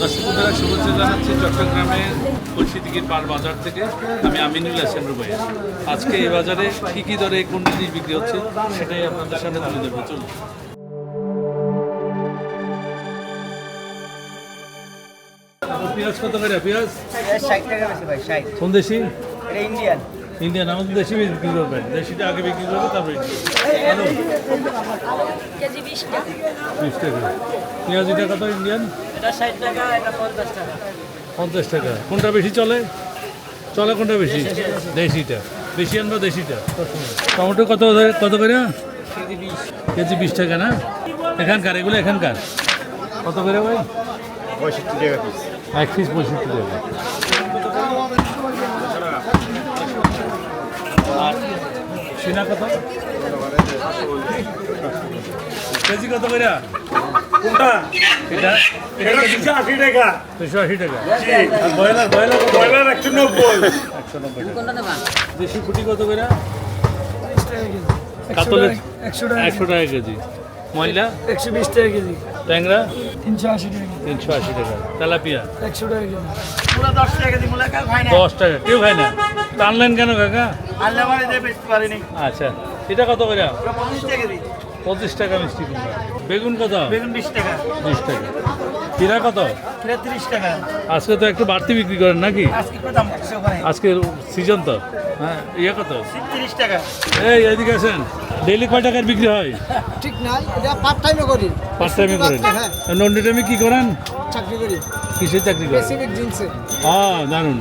দর্শক বন্ধুরা শুভেচ্ছা জানাচ্ছি চট্টগ্রামের কলসিদিঘির পার বাজার থেকে। আমি আমিনুল হাসান রুবাই আজকে এই বাজারে কী কী দরে কোন জিনিস বিক্রি হচ্ছে সেটাই আপনাদের সামনে তুলে ধরবো। চলুন। পেঁয়াজ কত করে? পেঁয়াজ? ষাট টাকা বেশি ভাই ষাট। কোন দেশি? এটা ইন্ডিয়ান। ইন্ডিয়ান আমাদের দেশি বিক্রি করবেন। দেশিটা আগে বিক্রি করবে তারপরে কেজি বিশ টাকা। পেঁয়াজ এটা কত ইন্ডিয়ান? পঞ্চাশ টাকা। কোনটা বেশি চলে? চলে কোনটা বেশি? দেশিটা। বেশি আনবা দেশিটা? টমেটো কত কত করে? কেজি বিশ। কেজি বিশ টাকা না? এখানকার এগুলো এখানকার? কত করে ভাই? পঁয়ষট্টি টাকা পিস এক পিস পঁয়ষট্টি টাকা। সিনা কত? কেজি কত করে কোনটা? এটা এটা দুশো আশি টাকা। দুশো আশি টাকা। ব্রয়লার ব্রয়লার ব্রয়লার একশো নব্বই। একশো নব্বই দেশি ফুটি কত করে কাতলের একশো টাকা একশো টাকা কেজি। ময়লা? একশো বিশ টাকা কেজি। ট্যাংরা? তিনশো আশি টাকা তিনশো আশি টাকা। তেলাপিয়া? একশো টাকা কেজি। পুরো দশ টাকা কেজি মূলা কেউ খায় না। দশ টাকা। কেউ খায় না? টানলেন কেন কাকা? আল্লাহ বেচতে পারিনি। আচ্ছা। এটা কত করে? পঁচিশ টাকা মিষ্টি কুমড়া। বেগুন কত? বেগুন বিশ টাকা। বিশ টাকা। কিরা কত? তিরিশ টাকা। আজকে তো একটু বাড়তি বিক্রি করেন নাকি? আজকে সিজন তো। হ্যাঁ। ইয়ে কত? তিরিশ টাকা। এই এদিকে আছেন ডেলি কয় টাকার বিক্রি হয়? ঠিক নাই এটা পার্ট টাইমে করি। পার্ট টাইমে করেন? হ্যাঁ। নন্ডি টাইমে কি করেন? চাকরি করি। কিসের চাকরি করেন? জিন্সে হ্যাঁ জানুন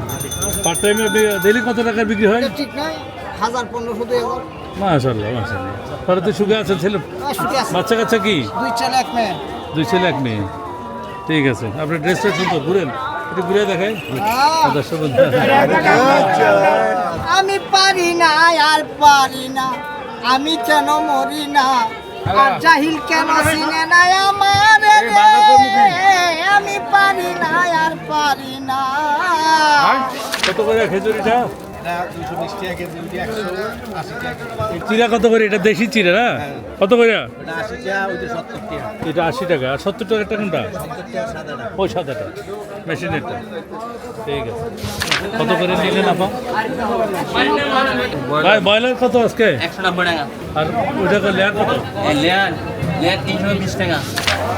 পার্ট টাইমে ডেলি কত টাকার বিক্রি হয়? ঠিক নাই হাজার পনেরোশো দুই হাজার। মাশাল্লাহ মাশাল্লাহ পরে তো সুখে আছেন ছেলে আছে। বাচ্চা কাচ্চা কি? দুই চাল এক মেয়ে। দুই ছেলে এক মেয়ে। ঠিক আছে। আপনার ড্রেসটা সুন্দর ঘুরেন। একটু ঘুরে দেখাই। দর্শক বন্ধু আমি পারি না আর পারি না। আমি কেন মরি না? আর জাহিল কেন চিনে না আমার আমি পারি না আর পারি না। কত করে খেজুরিটা? চিরা কত করে? এটা দেশি চিরা না? কত করে? এটা আশি টাকা আর সত্তর টাকারটা কোনটা? ওই সাদাটা মেশিনেরটা ঠিক আছে। কত করে নিলেন আপা? ভাই ব্রয়লার কত আজকে? একশো নব্বই টাকা। আর ওইটা লেয়ার কত? লেয়ার লেয়ার তিনশো বিশ টাকা।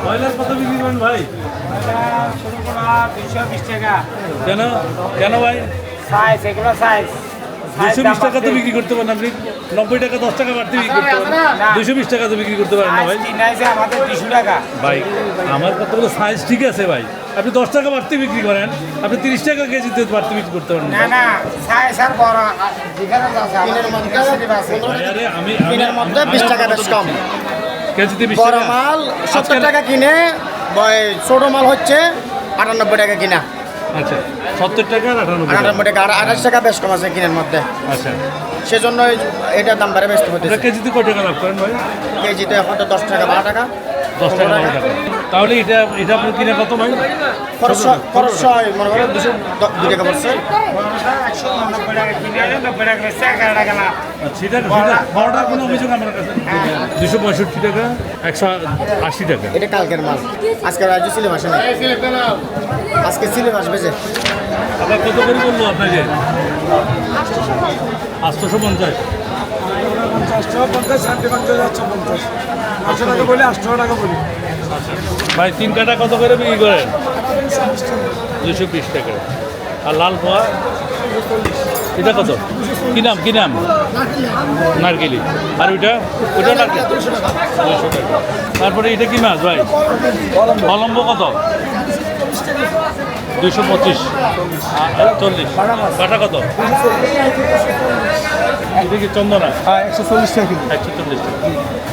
ব্রয়লার কত বিক্রি করেন ভাই? দুশো বিশ টাকা। কেন? কেন ভাই? সাইজ এগুলো সাইজ দুশো বিশ টাকা তো বিক্রি করতে পারেন আপনি। নব্বই টাকা দশ টাকা বাড়তি বিক্রি করতে পারেন। দুশো বিশ টাকা তো বিক্রি করতে পারেন না ভাই। আমাদের দুশো টাকা। ভাই আমার সাইজ ঠিক আছে ভাই। আপনি দশ টাকা বাড়তি বিক্রি করেন আপনি তিরিশ টাকা কেজিতে বাড়তি বিক্রি করতে পারেন না না সাইজ আর বড় আমি কিনের মধ্যে বিশ টাকা বেশ কম। কেজিতে বিশ বড় মাল সত্তর টাকা কিনে ছোট মাল হচ্ছে আটানব্বই টাকা কিনা। আচ্ছা সত্তর টাকা আর আটানব্বই টাকা? আটানব্বই টাকা আর আঠাশ টাকা বেশ কম আছে কিনের মধ্যে। আচ্ছা। সেজন্য এটার দাম বাড়ে বেশি আপনার কেজিতে কত টাকা লাভ করেন ভাই? কেজিতে এখন তো দশ টাকা বারো টাকা। দশ টাকা বারো টাকা তাহলে এটা এটা আপনার কিনে কত ভাই? খরচ খরচ হয় মনে করেন দুশো দ- টাকা পড়ছে। আচ্ছা, সেটা কোনো অভিযোগ আমার কাছে দুশো পঁয়ষট্টি টাকা একশো আশি টাকা। এটা কালকের মাল। আজকে রাজ্য সিলেম আসে না আজকে সিলেম আসবে যে আপনার কত করে বলব আপনাকে? আটশোশো পঞ্চাশ। আটশো পঞ্চাশ পঞ্চাশ আটশো পঞ্চাশ। ভাই তিন কাটা কত করে বিক্রি করেন? দুশো বিশ টাকা। আর লাল পোয়া? এটা কত? কি নাম কি নাম? নারকেলি। আর ওইটা? ওইটা নারকেল? তারপরে এটা কি মাছ ভাই? কলম্ব কত? দুশো পঁচিশ। চল্লিশ। কাটা কত? এটা কি চন্দনা? হ্যাঁ একশো চল্লিশ টাকা কিলো। একশো চল্লিশ টাকা।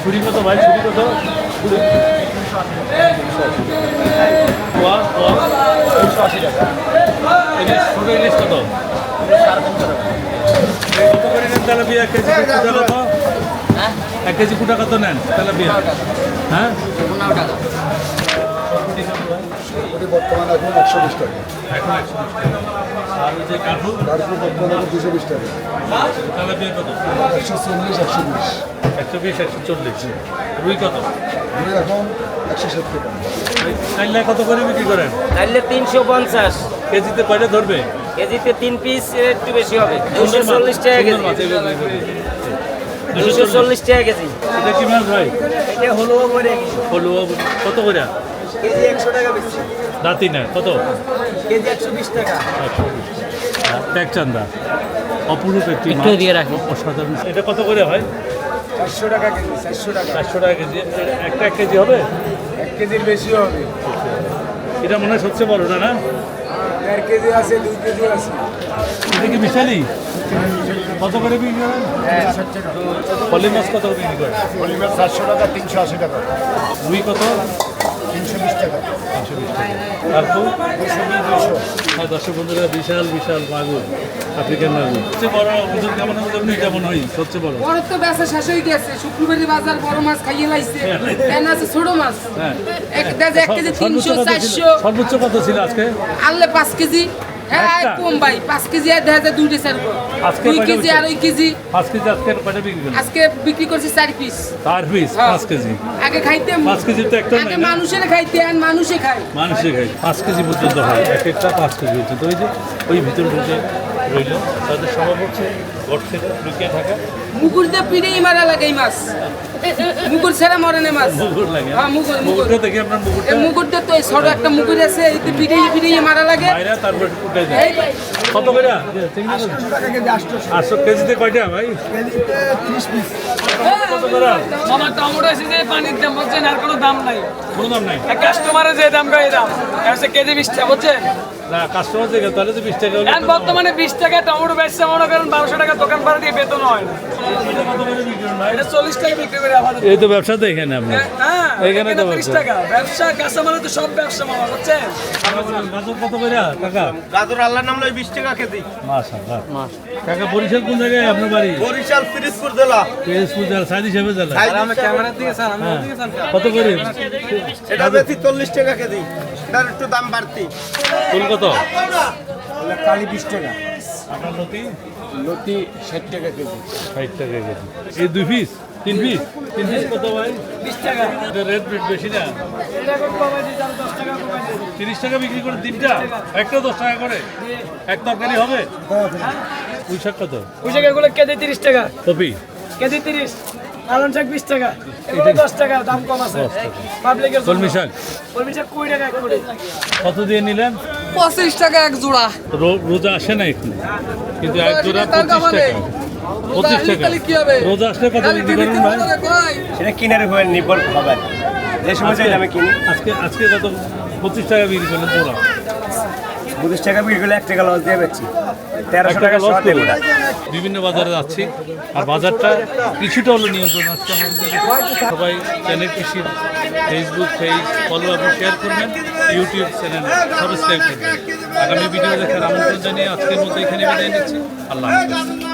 ছুরি কত ভাই? ছুরি কত? পোয়া পোয়া দুশো আশি টাকা। ইলিশ ছোটো ইলিশ কত? কত করে নেন তেলাপিয়া এক কেজি কুটা কত? এক কেজি কুটা কত নেন তেলাপিয়া। হ্যাঁ? বর্তমানে বিশ টাকা। এখন একশো বিশ টাকা। বর্তমানে এখন দুশো বিশ টাকা। কত? একশো চল্লিশ একশো বিশ। একশো বিশ একশো চল্লিশ। রুই কত? দুই এখন একশো ষাট টাকা। কাইল্লা কত করে বিক্রি করেন? তাহলে তিনশো পঞ্চাশ। কেজিতে কয়টা ধরবে? কেজিতে তিন পিস একটু বেশি হবে। দুশো চল্লিশ টাকা কেজি। দুশো চল্লিশ টাকা কেজি। এটা কি মাছ ভাই? এটা হলো করে হলুয়া কত করে? কেজি একশো টাকা বেশি দাঁতি না কত? কেজি একশো বিশ টাকা। ট্যাগ চান্দা। অপরূপ একটি একটু মাছ। দিয়ে রাখি। অসাধারণ। এটা কত করে হয় চারশো টাকা কেজি চারশো টাকা। চারশো টাকা কেজি। একটা এক কেজি হবে? এক কেজির বেশি হবে। এটা মনে হয় সবচেয়ে বড় না না? দেড় কেজি আছে দুই কেজি আছে। এটা কি বিশালি কত করে বিক্রি করেন পলি মাছ কত করে বিক্রি করেন পলিমার চারশো টাকা তিনশো আশি টাকা। রুই কত? তিনশো বিশ টাকা। হ্যাঁ, দর্শক বন্ধুরা বিশাল বিশাল মাগুর আফ্রিকান মাগুর সবচেয়ে বড় ওজন কেমন হবে কেমন হয় সবচেয়ে বড়। বড় তো ব্যবসা শেষ হয়ে গেছে। শুক্রবারে বাজার বড় মাছ খাইয়ে লাইছে। কেন আছে ছোট মাছ। হ্যাঁ। এক কেজি সর্বোচ্চ তিনশো কত ছিল? চারশো। সর্বোচ্চ কত ছিল আজকে? আনলে পাঁচ কেজি। হ্যাঁ একটা? কম ভাই পাঁচ কেজি আর দেখা যায় দুইটা চার আজকে দুই কেজি? আড়াই কেজি। পাঁচ কেজি আজকে কয়টা বিক্রি করলেন? আজকে বিক্রি করছি চার পিস চার পিস হ্যাঁ। পাঁচ কেজি? আগে খাইতে পাঁচ কেজি তো একটা আগে মানুষের খাইতে আর মানুষে খায়। মানুষে খাই পাঁচ কেজি পর্যন্ত হয়। এক একটা পাঁচ কেজি পর্যন্ত ওই যে ওই ভিতরে ঢুকে রইল। তাদের স্বভাব হচ্ছে গড় লুকিয়ে থাকা মুগুর দিয়ে পিড়েই মারা লাগে এই মাছ। মুগুর ছেড়ে মরে না মাছ। লাগে। হ্যাঁ, মুগুর, মুগুর। দেখি আপনার এই তো এই ছোট একটা মুগুর আছে এইতে পিড়েই পিড়েই মারা লাগে। তারপর উঠে যায় কত করে? আটশো কেজিতে কয়টা ভাই? কত করে? মামা টমেটো আছে যে পানির দাম বলছেন আর কোনো দাম নাই। কোনো দাম নাই। কাস্টমারের যে দাম কয় দাম কেজি বিশ টাকা বুঝছেন? না কাস্টমার থেকে তাহলে তো বিশ টাকা এখন বর্তমানে বিশ টাকা টমেটো বেচছে মনে করেন বারোশো টাকা দোকান ভাড়া দিয়ে বেতন হয় না। এটা চল্লিশ টাকা বিক্রি করে আমাদের এই তো ব্যবসা তো এখানে আপনি হ্যাঁ এখানে তো তিরিশ টাকা। ব্যবসা কাঁচামালে তো সব ব্যবসা মামা বুঝছেন? গাজর কত করে? কাকা? গাজর আল্লাহর নাম লই বিশ টাকা কেজি। মাশাআল্লাহ। কাকা বরিশাল কোন জায়গায় আপনার বাড়ি? বরিশাল পিরিজপুর জেলা। পিএসপুর জেলা সাইদ হিসেবে জেলা। ক্যামেরার দিকে স্যার আমি। কত করে? এটা বেশি চল্লিশ টাকা কেজি। এটার একটু দাম বাড়তি। কত? কালি বিশ টাকা। আপনার লতি? লতি ষাট টাকা কেজি। ষাট টাকা কেজি। এই দুই পিস তিন পিস তিন পিস কত ভাই? বিশ টাকা। রেট বেট বেশি না। তিরিশ টাকা বিক্রি করে তিনটা? একটা দশ টাকা করে? এক তরকারি হবে? পুঁই শাক কত? পুঁই শাক এগুলো কেজি তিরিশ টাকা। কপি? কেজি তিরিশ। পালন শাক বিশ টাকা। এগুলো দশ টাকা দাম কম আছে। পাবলিকের কলমি শাক? কলমি শাক কুড়ি টাকা কত দিয়ে নিলেন? পঁচিশ টাকা এক জোড়া। রোজা আসে না এখানে। কিন্তু এক জোড়া পঁচিশ টাকা। পঁচিশ টাকা। কি হবে? রোজা আসলে কত বিক্রি করেন ভাই? সেটা কিনে হয়ে নির্ভর হবে যে সময় আমি কিনি। আজকে আজকে কত? পঁচিশ টাকা বিক্রি করলেন জোড়া। পঁচিশ টাকা বিক্রি করলে এক টাকা লস দিয়ে বেচছি। তেরোশো টাকা লস করে বিভিন্ন বাজারে যাচ্ছি। আর বাজারটা কিছুটা হলো নিয়ন্ত্রণ আমাদের। সবাই channel Krishi Facebook page follow এবং শেয়ার করবেন। ইউটিউব চ্যানেল সাবস্ক্রাইব করবেন। আগামী ভিডিও দেখার আমন্ত্রণ জানিয়ে আজকের মতো এখানে বিদায় নিচ্ছি। আল্লাহ হাফেজ।